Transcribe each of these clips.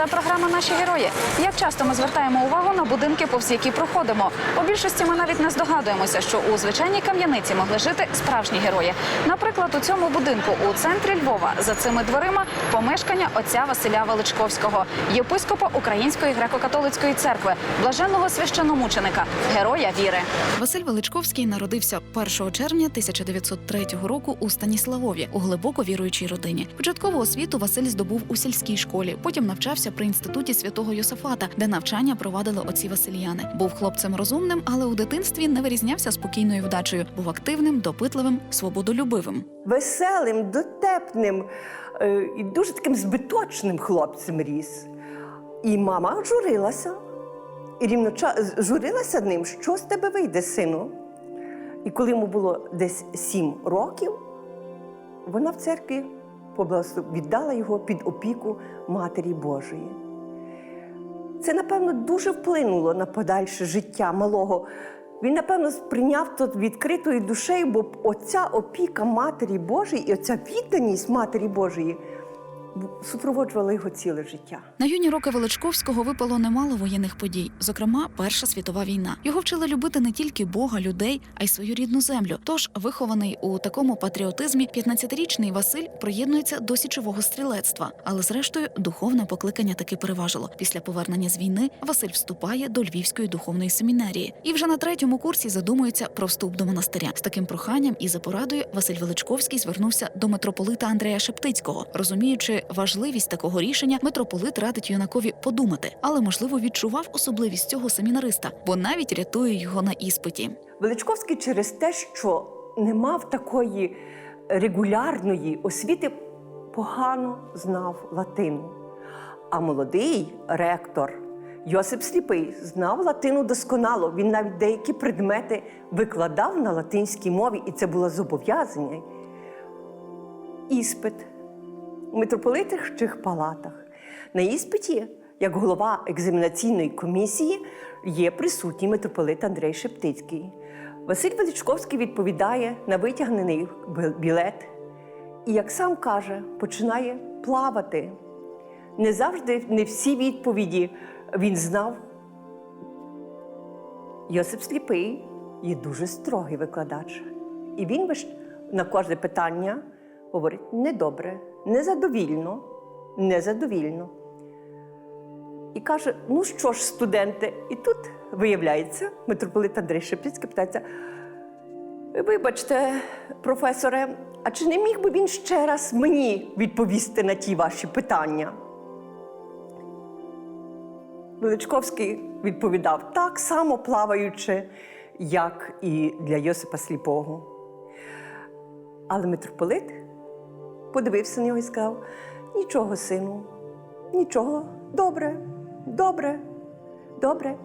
Це програма Наші герої. Як часто ми звертаємо увагу на будинки, повз які проходимо. У більшості ми навіть не здогадуємося, що у звичайній кам'яниці могли жити справжні герої. Наприклад, у цьому будинку у центрі Львова за цими дверима помешкання отця Василя Величковського, єпископа Української греко-католицької церкви, блаженного священомученика, героя віри. Василь Величковський народився 1 червня 1903 року у Станіславові у глибоко віруючій родині. Початкову освіту Василь здобув у сільській школі. Потім навчався при інституті святого Йосифата, де навчання провадили отці Васильяни. Був хлопцем розумним, але у дитинстві не вирізнявся спокійною вдачею. Був активним, допитливим, свободолюбивим. веселим, дотепним е, і дуже таким збиточним хлопцем ріс. І мама журилася. І рівноча- журилася ним, що з тебе вийде, сину. І коли йому було десь сім років, вона в церкві віддала його під опіку Матері Божої. Це, напевно, дуже вплинуло на подальше життя малого. Він, напевно, сприйняв тут відкритою душею, бо оця опіка Матері Божої і оця відданість Матері Божої супроводжувала його ціле життя. На юні роки Величковського випало немало воєнних подій, зокрема Перша світова війна. Його вчили любити не тільки Бога, людей, а й свою рідну землю. Тож, вихований у такому патріотизмі, 15-річний Василь приєднується до січового стрілецтва. Але зрештою духовне покликання таки переважило. Після повернення з війни Василь вступає до Львівської духовної семінарії і вже на третьому курсі задумується про вступ до монастиря. З таким проханням і за порадою Василь Величковський звернувся до митрополита Андрея Шептицького, розуміючи важливість такого рішення, митрополит радить юнакові подумати, але можливо відчував особливість цього семінариста, бо навіть рятує його на іспиті. Величковський через те, що не мав такої регулярної освіти, погано знав латину. А молодий ректор Йосип Сліпий знав латину досконало. Він навіть деякі предмети викладав на латинській мові, і це було зобов'язання. Іспит у митрополитчих палатах. На іспиті, як голова екзаменаційної комісії, є присутній митрополит Андрей Шептицький. Василь Величковський відповідає на витягнений білет і, як сам каже, починає плавати. Не завжди не всі відповіді він знав. Йосип Сліпий є дуже строгий викладач. І він на кожне питання говорить недобре, незадовільно, незадовільно. І каже: ну що ж, студенти, і тут виявляється, митрополит Андрій Шептицький питається: вибачте, професоре, а чи не міг би він ще раз мені відповісти на ті ваші питання? Величковський відповідав так само плаваючи, як і для Йосипа Сліпого. Але митрополит подивився на нього і сказав: нічого, сину, нічого, добре, добре, добре.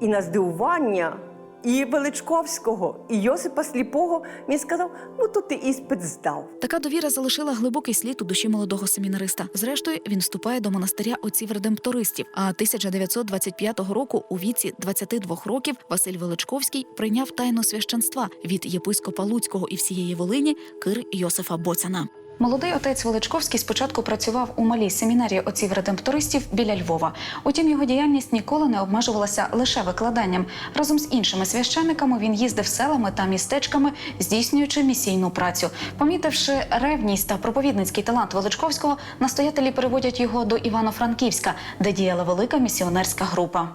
І на здивування і Величковського, і Йосипа Сліпого він сказав: ну то ти іспит здав. Така довіра залишила глибокий слід у душі молодого семінариста. Зрештою, він вступає до монастиря отців редемптористів. А 1925 року, у віці 22 років, Василь Величковський прийняв тайну священства від єпископа Луцького і всієї Волині Кир Йосифа Боцяна. Молодий отець Величковський спочатку працював у малій семінарії отців редемптористів біля Львова. Утім, його діяльність ніколи не обмежувалася лише викладанням. Разом з іншими священниками він їздив селами та містечками, здійснюючи місійну працю. Помітивши ревність та проповідницький талант Величковського, настоятелі переводять його до Івано-Франківська, де діяла велика місіонерська група.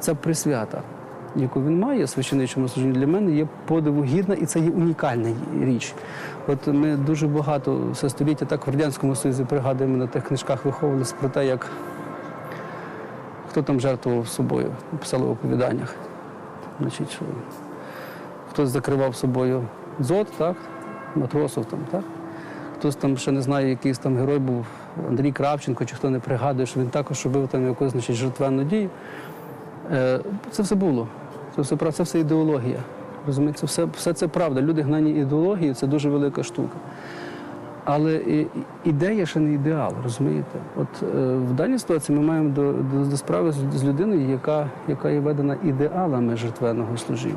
Ця присвята, яку він має священичому служінні, для мене є подиву гідна і це є унікальна річ. От ми дуже багато все століття так в Радянському Союзі пригадуємо на тих книжках виховувалися про те, як хто там жертвував собою, писали в оповіданнях. Значить, що хтось закривав собою дзот, так? матросов там, так? Хтось там ще не знаю, якийсь там герой був Андрій Кравченко, чи хто не пригадує, що він також робив там якусь значить, жертвенну дію. Е, Це все було. Це все, це все ідеологія. Розумієте, все, все це правда. Люди гнані ідеологією це дуже велика штука. Але ідея ще не ідеал, розумієте? От е, в даній ситуації ми маємо до, до, до справи з, з людиною, яка, яка є ведена ідеалами жертвенного служіння.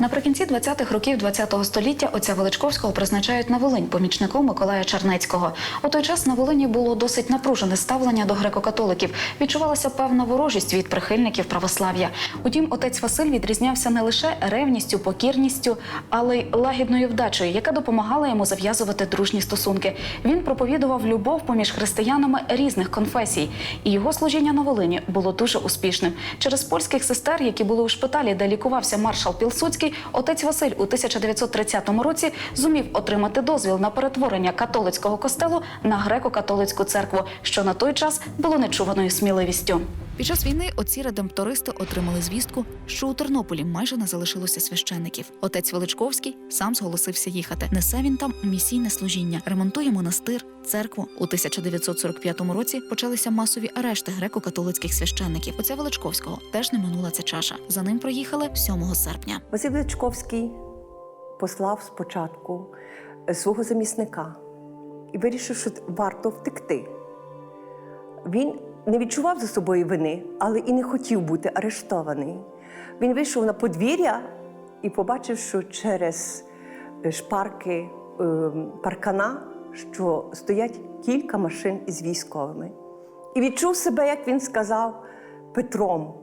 Наприкінці 20-х років 20-го століття отця Величковського призначають на Волинь помічником Миколая Чернецького. У той час на Волині було досить напружене ставлення до греко-католиків. Відчувалася певна ворожість від прихильників православ'я. Утім, отець Василь відрізнявся не лише ревністю, покірністю, але й лагідною вдачею, яка допомагала йому зав'язувати дружні стосунки. Він проповідував любов поміж християнами різних конфесій, і його служіння на Волині було дуже успішним. Через польських сестер, які були у шпиталі, де лікувався маршал Пілсуцький, отець Василь у 1930 році зумів отримати дозвіл на перетворення католицького костелу на греко-католицьку церкву, що на той час було нечуваною сміливістю. Під час війни оці редемптористи отримали звістку, що у Тернополі майже не залишилося священників. Отець Величковський сам зголосився їхати. Несе він там місійне служіння, ремонтує монастир, церкву. У 1945 році почалися масові арешти греко-католицьких священників. Отця Величковського теж не минула ця чаша. За ним проїхали 7 серпня. Василь Величковський послав спочатку е, свого замісника і вирішив, що варто втекти. Він не відчував за собою вини, але і не хотів бути арештований. Він вийшов на подвір'я і побачив, що через е, шпарки е, паркана, що стоять кілька машин із військовими. І відчув себе, як він сказав, Петром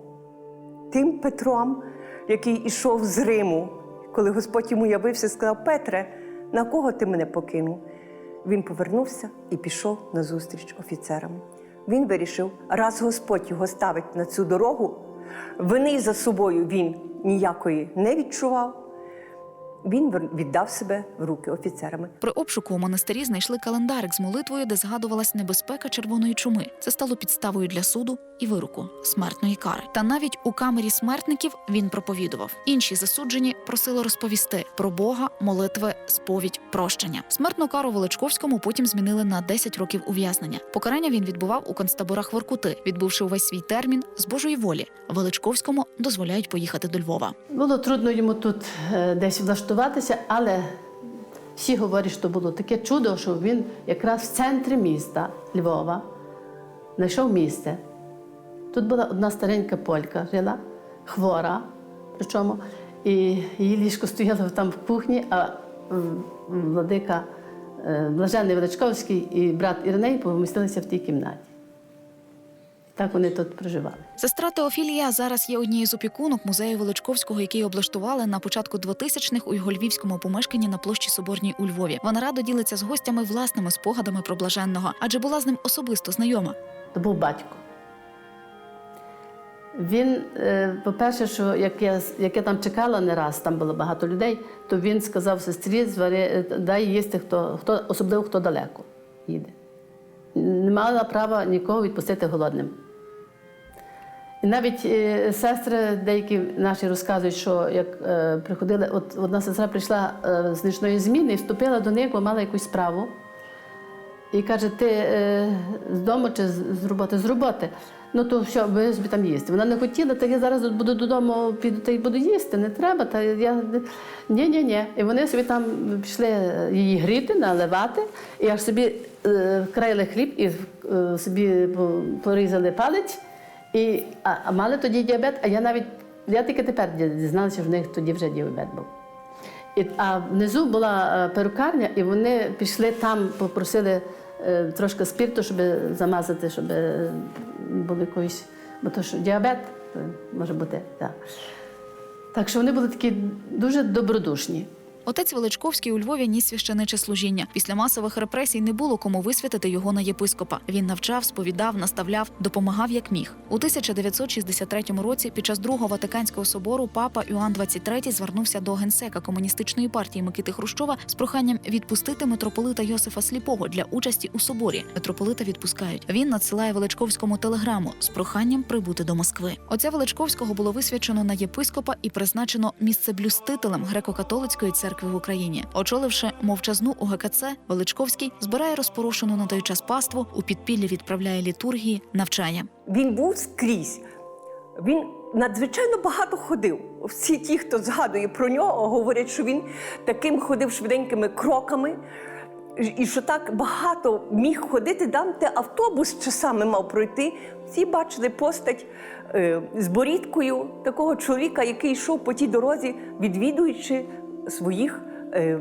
тим Петром, який ішов з Риму, коли Господь йому явився, сказав: Петре, на кого ти мене покинув? Він повернувся і пішов на зустріч офіцерам. Він вирішив, раз Господь його ставить на цю дорогу, вини за собою він ніякої не відчував. Він віддав себе в руки офіцерами. При обшуку у монастирі знайшли календарик з молитвою, де згадувалась небезпека червоної чуми. Це стало підставою для суду і вироку смертної кари. Та навіть у камері смертників він проповідував. Інші засуджені просили розповісти про Бога, молитви, сповідь, прощення. Смертну кару Величковському потім змінили на 10 років ув'язнення. Покарання він відбував у концтаборах Воркути, відбувши увесь свій термін з Божої волі. Величковському дозволяють поїхати до Львова. Було трудно йому тут е, десь влаштуватися, але всі говорять, що було таке чудо, що він якраз в центрі міста Львова знайшов місце. Тут була одна старенька полька, жила, хвора, причому, і її ліжко стояло там в кухні, а владика е, Блаженний Величковський і брат Іриней помістилися в тій кімнаті. Так вони тут проживали. Сестра Теофілія зараз є однією з опікунок музею Величковського, який облаштували на початку 2000-х у його львівському помешканні на площі Соборній у Львові. Вона радо ділиться з гостями власними спогадами про блаженного, адже була з ним особисто знайома. То був батько. Він, е, по-перше, що як я, як я там чекала не раз, там було багато людей, то він сказав сестрі, звари, е, дай їсти, хто, хто, особливо хто далеко їде. Не мала права нікого відпустити голодним. Навіть е, сестри деякі наші розказують, що як е, приходили, от одна сестра прийшла е, з нічної зміни і вступила до них, бо мала якусь справу. І каже, ти е, з дому чи з, роботи? З роботи. Ну то все, ви собі там їсти. Вона не хотіла, та я зараз буду додому, піду та й буду їсти, не треба. Та я ні, ні, ні. І вони собі там пішли її гріти, наливати, і аж собі е, вкраїли хліб і е, собі порізали палець. І, а, а мали тоді діабет, а я навіть я тільки тепер дізналася, що в них тоді вже діабет був. І, а внизу була е, перукарня, і вони пішли там, попросили е, трошки спірту, щоб замазати, щоб е, було якоїсь, бо то що діабет може бути. Так. так що вони були такі дуже добродушні. Отець Величковський у Львові ніс священиче служіння. Після масових репресій не було кому висвятити його на єпископа. Він навчав, сповідав, наставляв, допомагав як міг. У 1963 році, під час другого Ватиканського собору, папа Іоанн XXIII звернувся до генсека комуністичної партії Микити Хрущова з проханням відпустити митрополита Йосифа Сліпого для участі у соборі. Митрополита відпускають. Він надсилає Величковському телеграму з проханням прибути до Москви. Отця Величковського було висвячено на єпископа і призначено місцеблюстителем греко-католицької церкви в Україні. Очоливши мовчазну УГКЦ, Величковський збирає розпорошену на той час паству, у підпіллі відправляє літургії, навчає. Він був скрізь. Він надзвичайно багато ходив. Всі ті, хто згадує про нього, говорять, що він таким ходив швиденькими кроками. і що так багато міг ходити, там де автобус часами мав пройти. Всі бачили постать е, з борідкою такого чоловіка, який йшов по тій дорозі, відвідуючи своїх е,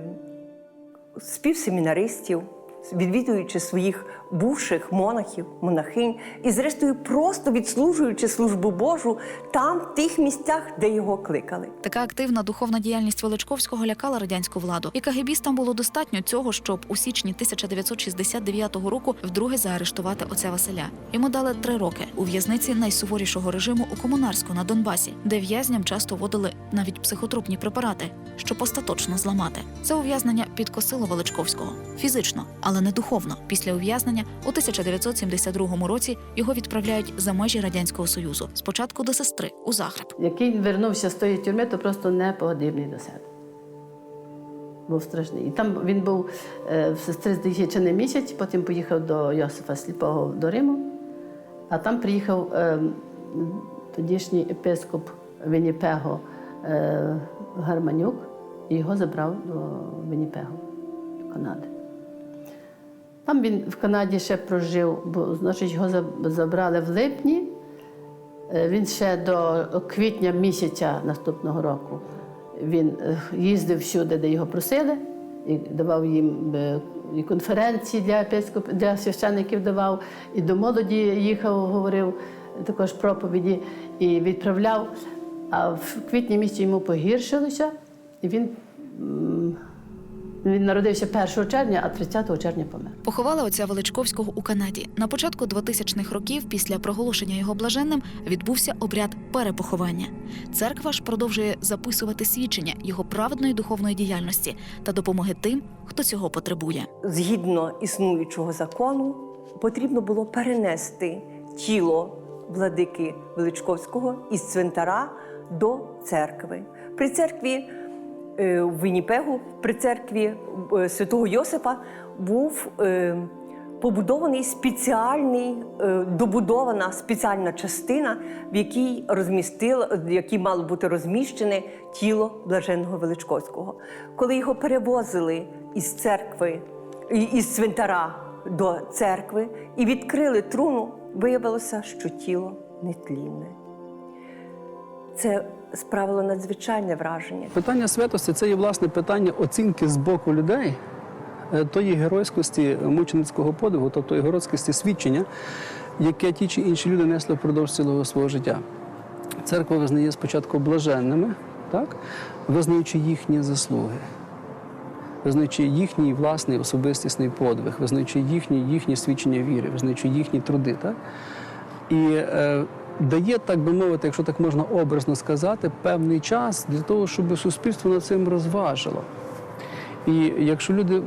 співсемінаристів, відвідуючи своїх бувших монахів, монахинь, і, зрештою, просто відслужуючи службу Божу там, в тих місцях, де його кликали. Така активна духовна діяльність Величковського лякала радянську владу, і кагебістам було достатньо цього, щоб у січні 1969 року вдруге заарештувати отця Василя. Йому дали три роки у в'язниці найсуворішого режиму у Комунарську на Донбасі, де в'язням часто водили навіть психотропні препарати, щоб остаточно зламати. Це ув'язнення підкосило Величковського фізично, але не духовно. Після ув'язнення у 1972 році його відправляють за межі радянського союзу. Спочатку до сестри у Загреб. Який вернувся з тої тюрми, то просто непогодибний до себе. Був страшний. І там він був е, в сестри здається, чи не місяць, потім поїхав до Йосифа Сліпого до Риму, а там приїхав е, тодішній епископ Вінніпего е, Гарманюк і його забрав до Вінніпего, до Канади. Там він в Канаді ще прожив, бо значить, його забрали в липні. Е, Він ще до квітня місяця наступного року він е, їздив всюди, де його просили, і давав їм е, і конференції для епископ, для священників давав, і до молоді їхав, говорив також проповіді і відправляв. А в квітні місяці йому погіршилося, і він, він народився 1 червня, а 30 червня помер. Поховали отця Величковського у Канаді. На початку 2000-х років, після проголошення його блаженним, відбувся обряд перепоховання. Церква ж продовжує записувати свідчення його праведної духовної діяльності та допомоги тим, хто цього потребує. згідно існуючого закону, потрібно було перенести тіло владики Величковського із цвинтара до церкви. При церкві в Вінніпегу, при церкві е, святого Йосипа був е, побудований спеціальний, е, добудована спеціальна частина, в якій розмістила, в якій мало бути розміщене тіло блаженного Величковського. Коли його перевозили із церкви, із цвинтара до церкви і відкрили труну, виявилося, що тіло нетлінне. Це справило надзвичайне враження. Питання святості це є власне питання оцінки з боку людей е, тої геройськості мученицького подвигу, тобто геройськості свідчення, яке ті чи інші люди несли впродовж цілого свого життя. Церква визнає спочатку блаженними, так? визнаючи їхні заслуги, визнаючи їхній власний особистісний подвиг, визнаючи їхні, їхні свідчення віри, визнаючи їхні труди. Так? І е, дає, так би мовити, якщо так можна образно сказати, певний час для того, щоб суспільство над цим розважило. І якщо люди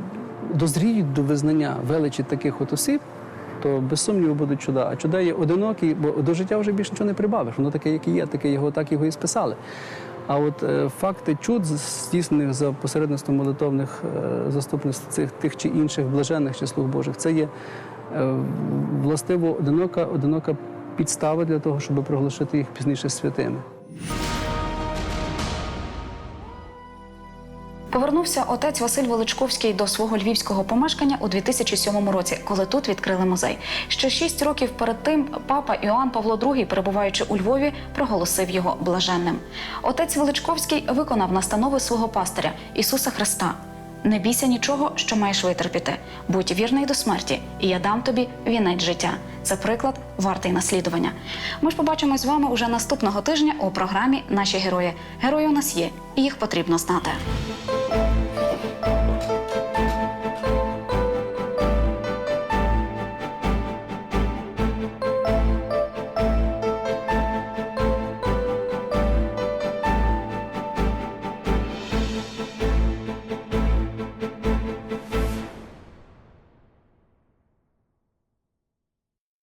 дозріють до визнання величі таких от осіб, то без сумніву будуть чуда. А чуда є одинокі, бо до життя вже більше нічого не прибавиш. Воно таке, яке є, таке його, так його і списали. А от е, факти чуд, здійснених за посередництвом молитовних е, заступництв цих тих чи інших блажених чи слуг Божих, це є е, властиво одинока, одинока підстава для того, щоб проголосити їх пізніше святими. Повернувся отець Василь Величковський до свого львівського помешкання у 2007 році, коли тут відкрили музей. Ще шість років перед тим папа Іоанн Павло II, перебуваючи у Львові, проголосив його блаженним. Отець Величковський виконав настанови свого пастиря Ісуса Христа. Не бійся нічого, що маєш витерпіти. Будь вірний до смерті, і я дам тобі вінець життя. Це приклад вартий наслідування. Ми ж побачимось з вами уже наступного тижня у програмі Наші герої. Герої у нас є, і їх потрібно знати.